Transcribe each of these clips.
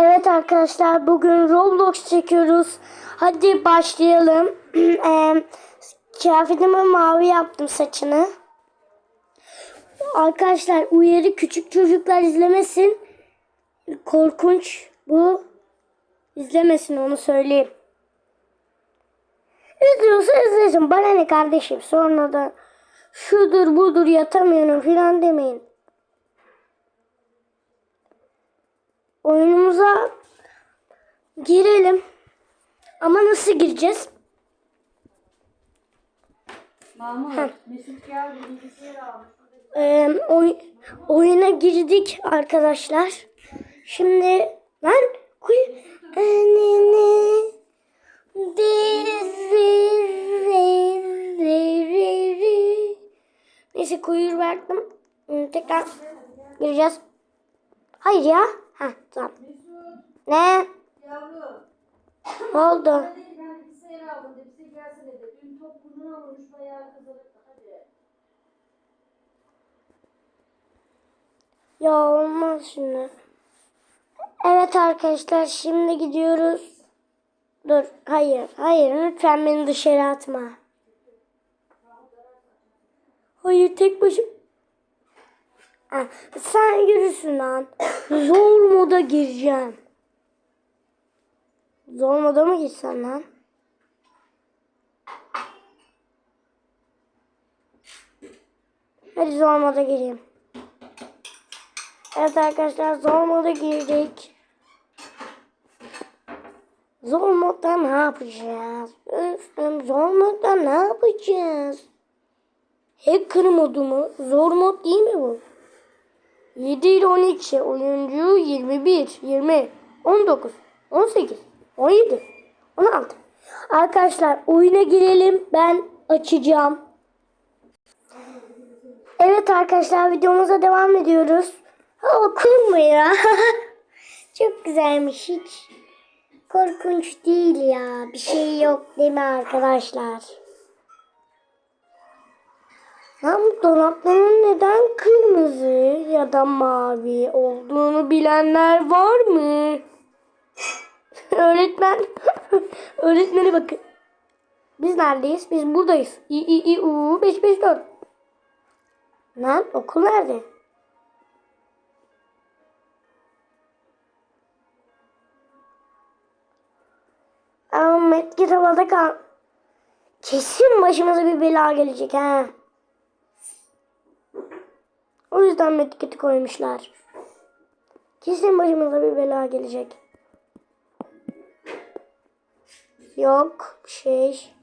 Evet arkadaşlar bugün Roblox çekiyoruz. Hadi başlayalım. Kıyafetimi mavi yaptım saçını. Arkadaşlar uyarı küçük çocuklar izlemesin. Korkunç bu. İzlemesin onu söyleyeyim. İzliyorsa izlesin. Bana ne kardeşim. Sonra da şudur budur yatamıyorum filan demeyin. Oyunumuza girelim. Ama nasıl gireceğiz? Mahmut, Mesut geldi bilgisayar almış. Ee, oy- oyuna girdik arkadaşlar. Şimdi ben kuy Enini Neyse kuyur verdim. Tekrar gireceğiz. Hayır ya. Ha tamam. Ne? Yavrum, Ne oldu? ben bilgisayar aldım dedi. Bize gelsene dedi. Dün top burnuna vurmuş bayağı kazanıp hadi. Ya olmaz şimdi. Evet arkadaşlar şimdi gidiyoruz. Dur hayır hayır lütfen beni dışarı atma. Hayır tek başım. Ha, sen yürüsün lan. Zor moda gireceğim. Zor moda mı girsen lan? Hadi zor moda gireyim. Evet arkadaşlar zor moda girdik. Zor modda ne yapacağız? Öf, zor modda ne yapacağız? Hacker modu mu? Zor mod değil mi bu? 7 ile 12 oyuncu 21, 20, 19, 18, 17, 16. Arkadaşlar oyuna girelim. Ben açacağım. Evet arkadaşlar videomuza devam ediyoruz. Okul mu ya? Çok güzelmiş hiç. Korkunç değil ya. Bir şey yok değil mi arkadaşlar? Bu dolapların neden kırmızı ya da mavi olduğunu bilenler var mı? Öğretmen. Öğretmene bakın. Biz neredeyiz? Biz buradayız. İ i i u 554. Lan okul nerede? Ama medkit havada kal. Kesin başımıza bir bela gelecek ha. O yüzden medkiti koymuşlar. Kesin başımıza bir bela gelecek. Yok şey.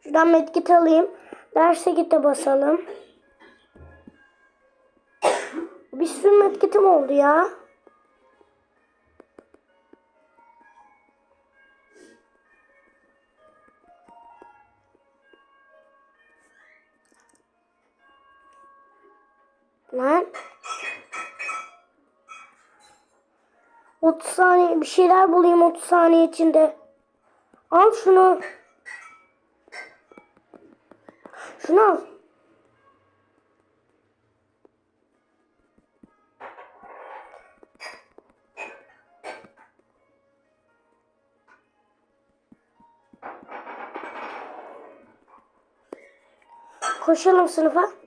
Şuradan medkit alayım. Derse gite basalım. Bir sürü medkitim oldu ya. Lan. 30 saniye bir şeyler bulayım 30 saniye içinde. Al şunu. Şunu al. Koşalım sınıfa.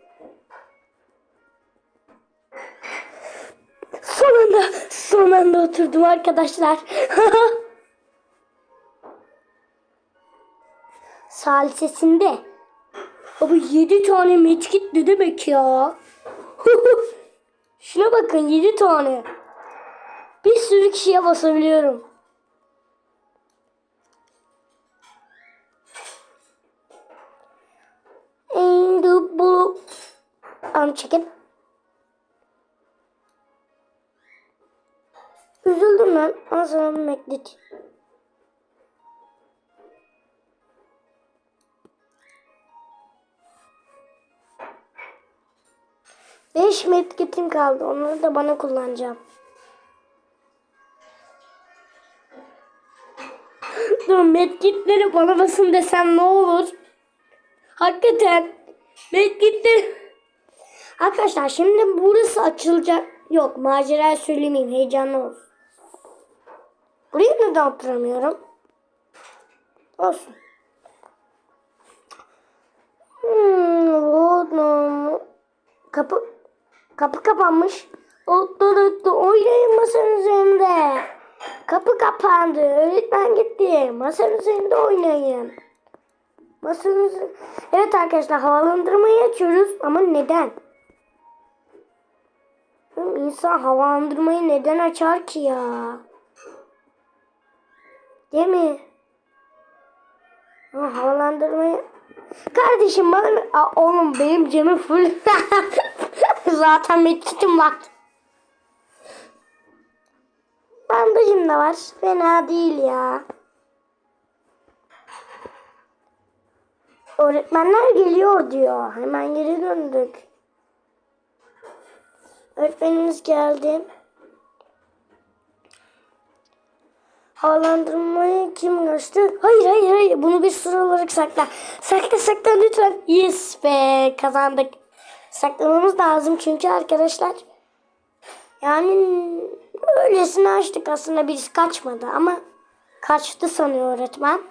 Oturdum arkadaşlar. Salisesinde. Abi 7 tane medkit ne demek ya? Şuna bakın 7 tane. Bir sürü kişiye basabiliyorum. Bir meklit. Beş medkitim kaldı. Onları da bana kullanacağım. Dur medkitleri bana basın desem ne olur? Hakikaten medkitleri Arkadaşlar şimdi burası açılacak. Yok macera söylemeyeyim heyecanlı olsun. Buraya neden oturamıyorum? Olsun. Hmm. Kapı kapı kapanmış. Oturdu oynayın masanın üzerinde. Kapı kapandı. Öğretmen gitti. Masanın üzerinde oynayın. Üzerinde. Evet arkadaşlar havalandırmayı açıyoruz ama neden? İnsan havalandırmayı neden açar ki ya? Değil mi? Ha, havalandırmayı... Kardeşim bana... Aa, oğlum benim canım full. Zaten medkitim var. Bandajım da var. Fena değil ya. Öğretmenler geliyor diyor. Hemen geri döndük. Öğretmenimiz geldi. Havalandırmayı kim gösterdi? Hayır hayır hayır. Bunu bir sıra olarak sakla. Sakla sakla lütfen. Yes be kazandık. Saklamamız lazım çünkü arkadaşlar. Yani öylesine açtık aslında birisi kaçmadı ama kaçtı sanıyor öğretmen.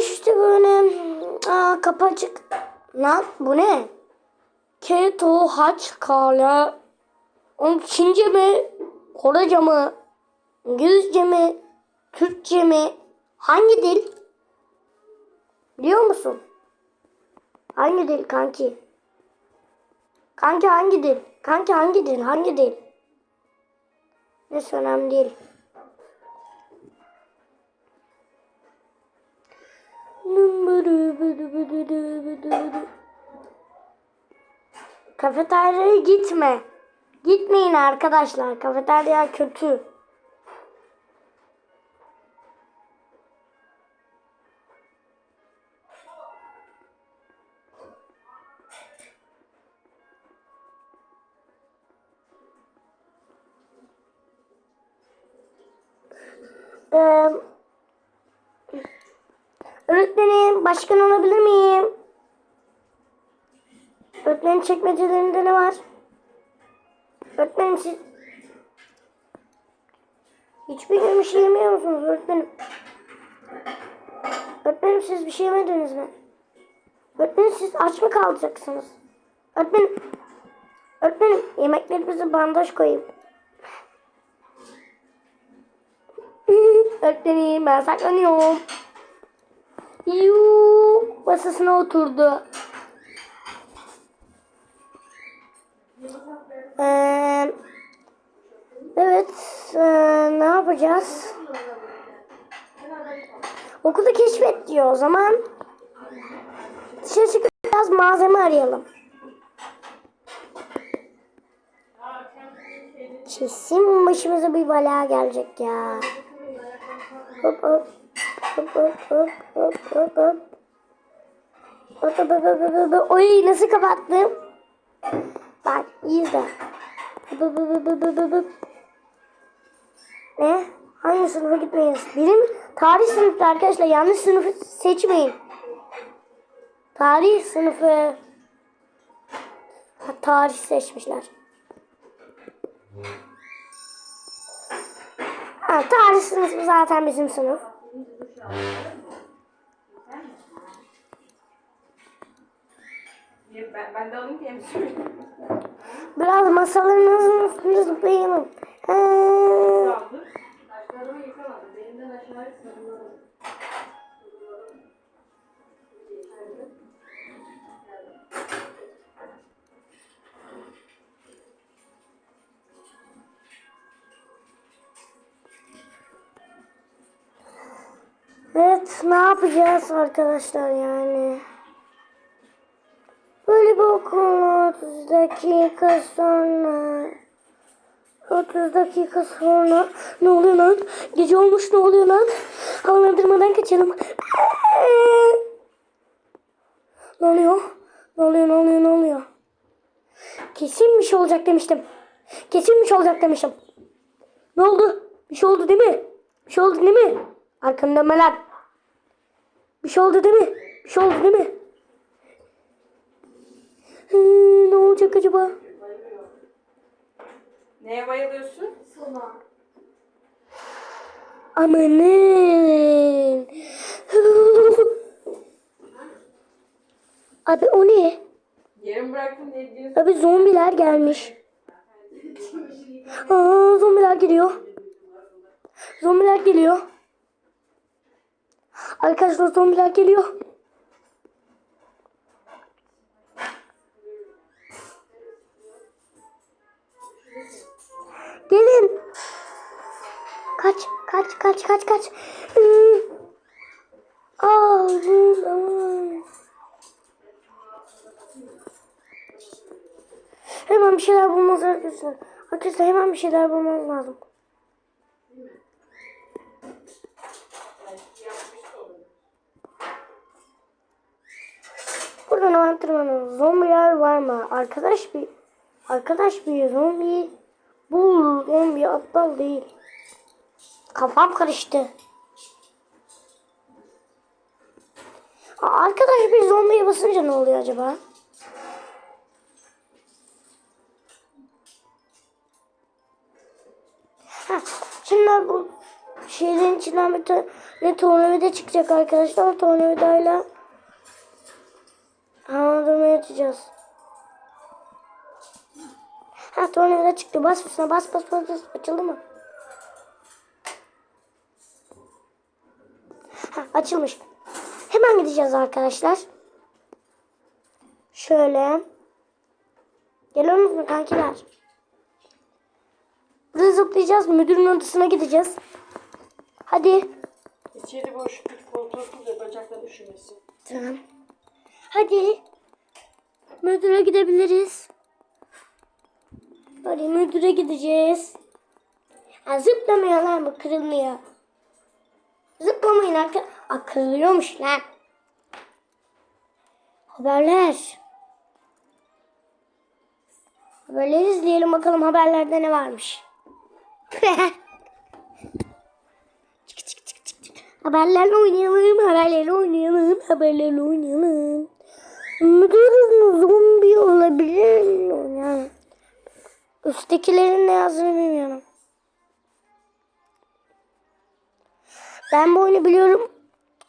İşte böyle aa, kapı açık. Lan bu ne? Keto haç kala. Oğlum Çince mi? Korece mi? İngilizce mi? Türkçe mi? Hangi dil? Biliyor musun? Hangi dil kanki? Kanki hangi dil? Kanki hangi dil? Hangi dil? Neyse önemli değil. Kafeteryaya gitme. Gitmeyin arkadaşlar. Kafeterya kötü. Ee, öğretmenim, başkan olabilir miyim? Öğretmenin çekmecelerinde ne var? Öğretmenim siz... Hiçbir gün bir şey yemiyor musunuz öğretmenim? Öğretmenim siz bir şey yemediniz mi? Öğretmenim siz aç mı kalacaksınız? Öğretmenim... Öğretmenim yemeklerimize bandaj koyayım. Öğretmenim ben saklanıyorum. Yuu, masasına oturdu. Ee, evet, ee, ne yapacağız? Okulu keşfet diyor o zaman. Dışarı çıkıp biraz malzeme arayalım. Kesin başımıza bir bela gelecek ya. Hop hop. Oy nasıl kapattım? Bak iyi izle. Ne? Hangi sınıfa gitmeyiz? Benim tarih sınıfı arkadaşlar. Yanlış sınıfı seçmeyin. Tarih sınıfı. Ha, tarih seçmişler. Ha, tarih sınıfı zaten bizim sınıf. Ben, ben de alayım diye mi söylüyorum? Biraz masalarınızın üstünde zıplayalım. Ha. Aldım. Taşlarımı yıkamadım. Belimden aşağıya sarıyorum. Evet ne yapacağız arkadaşlar yani? Böyle bir okul 30 dakika sonra 30 dakika sonra ne oluyor lan? Gece olmuş ne oluyor lan? Havalandırmadan kaçalım. Ne oluyor? Ne oluyor ne oluyor ne oluyor? Kesin bir şey olacak demiştim. Kesin bir şey olacak demiştim. Ne oldu? Bir şey oldu değil mi? Bir şey oldu değil mi? Arkanı dönme lan. Bir şey oldu değil mi? Bir şey oldu değil mi? Hı, ne olacak acaba? Neye bayılıyorsun? Sona. Amanın. Abi o ne? Yarım bıraktım ne diyorsun? Abi zombiler gelmiş. Aa, zombiler geliyor. Zombiler geliyor. Arkadaşlar zombiler geliyor. Gelin. Kaç, kaç, kaç, kaç, kaç. Iı. Aa, aman. Hemen bir şeyler bulmamız arkadaşlar. Arkadaşlar hemen bir şeyler bulmamız lazım. Buradan antrenmanın zombiler var mı? Arkadaş bir arkadaş bir zombi bu zombi aptal değil. Kafam karıştı. Arkadaş bir zombiye basınca ne oluyor acaba? Heh, şimdi bu şeylerin içinden bir tane tornavida çıkacak arkadaşlar. Tornavidayla havalandırmaya açacağız. Ha tornavida çıktı. Bas üstüne bas bas bas. bas. Açıldı mı? Ha, açılmış. Hemen gideceğiz arkadaşlar. Şöyle. Geliyor musun kankiler? Burada zıplayacağız. Müdürün odasına gideceğiz. Hadi. İçeri boş bir koltuğa otur da bacaklar üşümesin. Tamam. Hadi. Müdüre gidebiliriz. Hadi müdüre gideceğiz. Ha, zıplamıyor lan bu kırılmıyor. Zıplamayın arka... Kırılıyormuş lan. Haberler. Haberleri izleyelim bakalım haberlerde ne varmış. Haberlerle oynayalım, haberlerle oynayalım, haberlerle oynayalım. Müdürün zombi olabilir mi? Yani üsttekilerin ne yazdığını bilmiyorum. Ben bu oyunu biliyorum.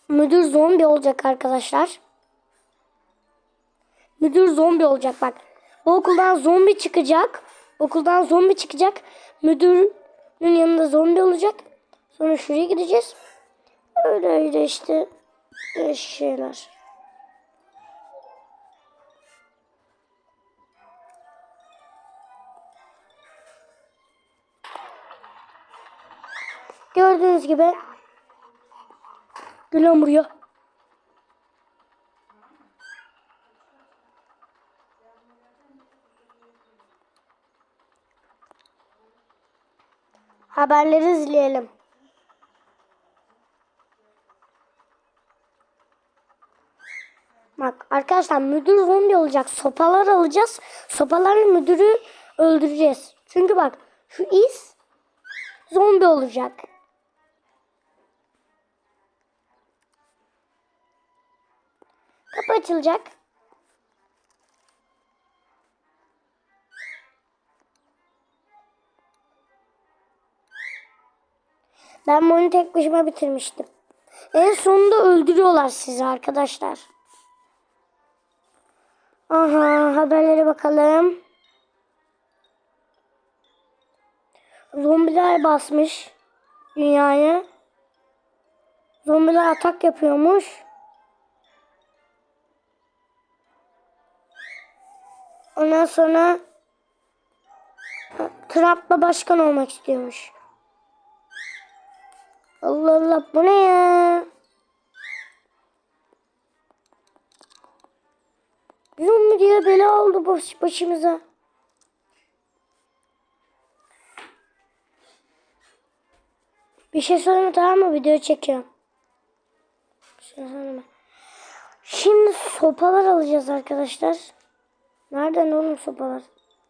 Müdür zombi olacak arkadaşlar. Müdür zombi olacak bak. Bu okuldan zombi çıkacak. Okuldan zombi çıkacak. Müdürün yanında zombi olacak. Sonra şuraya gideceğiz. Öyle öyle işte öyle şeyler. Gördüğünüz gibi Gel lan. Haberleri izleyelim. Bak arkadaşlar müdür zombi olacak. Sopalar alacağız. Sopalarla müdürü öldüreceğiz. Çünkü bak şu iz zombi olacak. Kapı açılacak. Ben bunu tek başıma bitirmiştim. En sonunda öldürüyorlar sizi arkadaşlar. Aha haberlere bakalım. Zombiler basmış dünyayı. Zombiler atak yapıyormuş. Ondan sonra Trump'la başkan olmak istiyormuş. Allah Allah bu ne ya? Zombi diye bela oldu baş, başımıza. Bir şey söyleme tamam mı? Video çekiyorum. Şimdi sopalar alacağız arkadaşlar. Nereden oğlum sopalar?